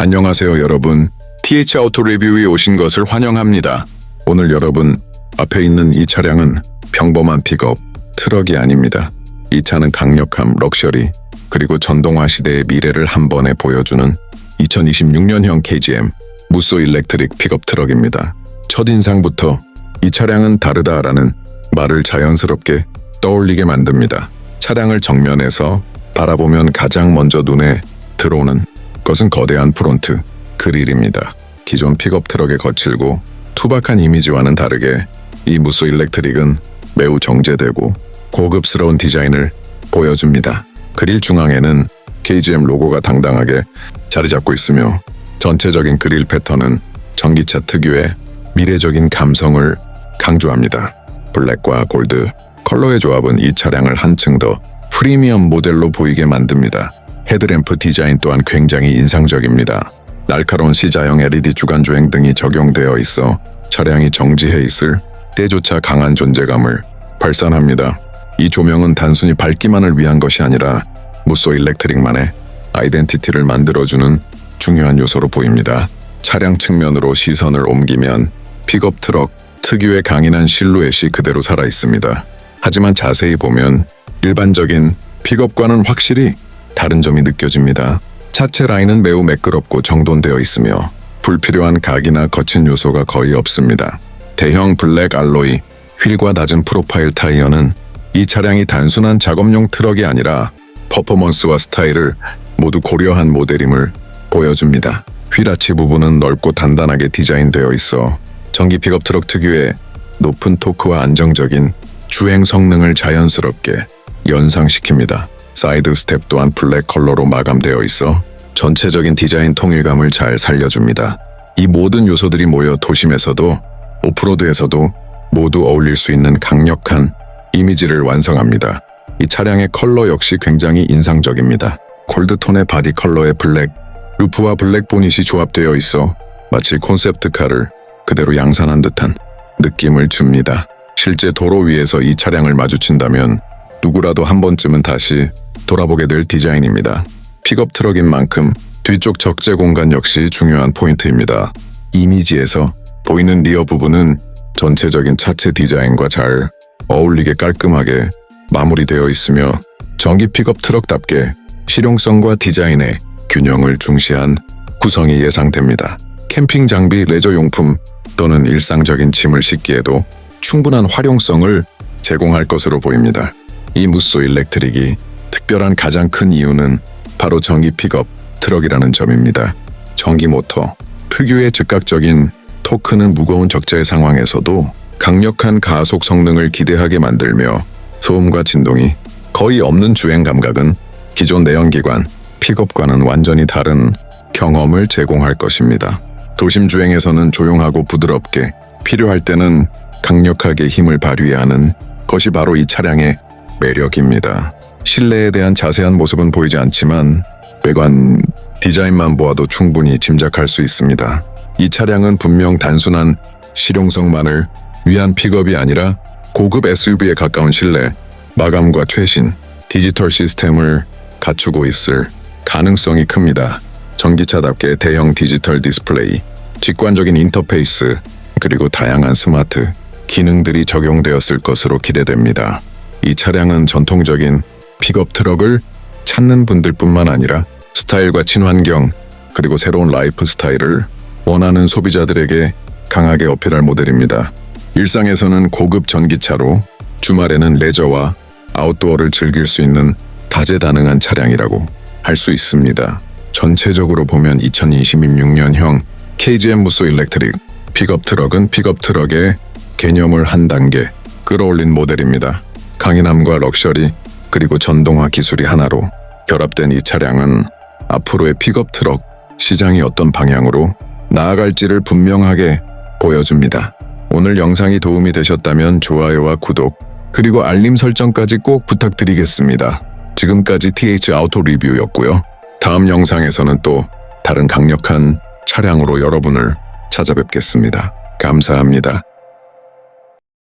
안녕하세요 여러분. TH 아우토 리뷰에 오신 것을 환영합니다. 오늘 여러분 앞에 있는 이 차량은 평범한 픽업 트럭이 아닙니다. 이 차는 강력함, 럭셔리 그리고 전동화 시대의 미래를 한 번에 보여주는 2026년형 KGM 무쏘 일렉트릭 픽업 트럭입니다. 첫인상부터 이 차량은 다르다라는 말을 자연스럽게 떠올리게 만듭니다. 차량을 정면에서 바라보면 가장 먼저 눈에 들어오는 것은 거대한 프론트 그릴입니다. 기존 픽업 트럭의 거칠고 투박한 이미지와는 다르게 이 무쏘 일렉트릭은 매우 정제되고 고급스러운 디자인을 보여줍니다. 그릴 중앙에는 KGM 로고가 당당하게 자리 잡고 있으며 전체적인 그릴 패턴은 전기차 특유의 미래적인 감성을 강조합니다. 블랙과 골드 컬러의 조합은 이 차량을 한층 더 프리미엄 모델로 보이게 만듭니다. 헤드램프 디자인 또한 굉장히 인상적입니다. 날카로운 C자형 LED 주간 조행 등이 적용되어 있어 차량이 정지해 있을 때조차 강한 존재감을 발산합니다. 이 조명은 단순히 밝기만을 위한 것이 아니라 무쏘 일렉트릭만의 아이덴티티를 만들어주는 중요한 요소로 보입니다. 차량 측면으로 시선을 옮기면 픽업 트럭 특유의 강인한 실루엣이 그대로 살아 있습니다. 하지만 자세히 보면 일반적인 픽업과는 확실히 다른 점이 느껴집니다. 차체 라인은 매우 매끄럽고 정돈되어 있으며 불필요한 각이나 거친 요소가 거의 없습니다. 대형 블랙 알로이 휠과 낮은 프로파일 타이어는 이 차량이 단순한 작업용 트럭이 아니라 퍼포먼스와 스타일을 모두 고려한 모델임을 보여줍니다. 휠아치 부분은 넓고 단단하게 디자인되어 있어 전기 픽업 트럭 특유의 높은 토크와 안정적인 주행 성능을 자연스럽게 연상시킵니다. 사이드 스텝 또한 블랙 컬러로 마감되어 있어 전체적인 디자인 통일감을 잘 살려줍니다. 이 모든 요소들이 모여 도심에서도 오프로드에서도 모두 어울릴 수 있는 강력한 이미지를 완성합니다. 이 차량의 컬러 역시 굉장히 인상적입니다. 골드톤의 바디 컬러의 블랙, 루프와 블랙 보닛이 조합되어 있어 마치 콘셉트카를 그대로 양산한 듯한 느낌을 줍니다. 실제 도로 위에서 이 차량을 마주친다면 누구라도 한 번쯤은 다시 돌아보게 될 디자인입니다. 픽업 트럭인 만큼 뒤쪽 적재 공간 역시 중요한 포인트입니다. 이미지에서 보이는 리어 부분은 전체적인 차체 디자인과 잘 어울리게 깔끔하게 마무리되어 있으며 전기 픽업 트럭답게 실용성과 디자인의 균형을 중시한 구성이 예상됩니다. 캠핑 장비, 레저 용품 또는 일상적인 짐을 싣기에도 충분한 활용성을 제공할 것으로 보입니다. 이 무쏘 일렉트릭이 특별한 가장 큰 이유는 바로 전기 픽업 트럭이라는 점입니다. 전기 모터, 특유의 즉각적인 토크는 무거운 적재의 상황에서도 강력한 가속 성능을 기대하게 만들며 소음과 진동이 거의 없는 주행 감각은 기존 내연기관 픽업과는 완전히 다른 경험을 제공할 것입니다. 도심 주행에서는 조용하고 부드럽게 필요할 때는 강력하게 힘을 발휘하는 것이 바로 이 차량의 매력입니다. 실내에 대한 자세한 모습은 보이지 않지만 외관 디자인만 보아도 충분히 짐작할 수 있습니다. 이 차량은 분명 단순한 실용성만을 위한 픽업이 아니라 고급 SUV에 가까운 실내, 마감과 최신 디지털 시스템을 갖추고 있을 가능성이 큽니다. 전기차답게 대형 디지털 디스플레이, 직관적인 인터페이스, 그리고 다양한 스마트 기능들이 적용되었을 것으로 기대됩니다. 이 차량은 전통적인 픽업 트럭을 찾는 분들뿐만 아니라 스타일과 친환경 그리고 새로운 라이프 스타일을 원하는 소비자들에게 강하게 어필할 모델입니다. 일상에서는 고급 전기차로 주말에는 레저와 아웃도어를 즐길 수 있는 다재다능한 차량이라고 할 수 있습니다. 전체적으로 보면 2026년형 KGM 무쏘 일렉트릭 픽업 트럭은 픽업 트럭의 개념을 한 단계 끌어올린 모델입니다. 강인함과 럭셔리 그리고 전동화 기술이 하나로 결합된 이 차량은 앞으로의 픽업 트럭 시장이 어떤 방향으로 나아갈지를 분명하게 보여줍니다. 오늘 영상이 도움이 되셨다면 좋아요와 구독 그리고 알림 설정까지 꼭 부탁드리겠습니다. 지금까지 TH 아우토 리뷰였고요. 다음 영상에서는 또 다른 강력한 차량으로 여러분을 찾아뵙겠습니다. 감사합니다.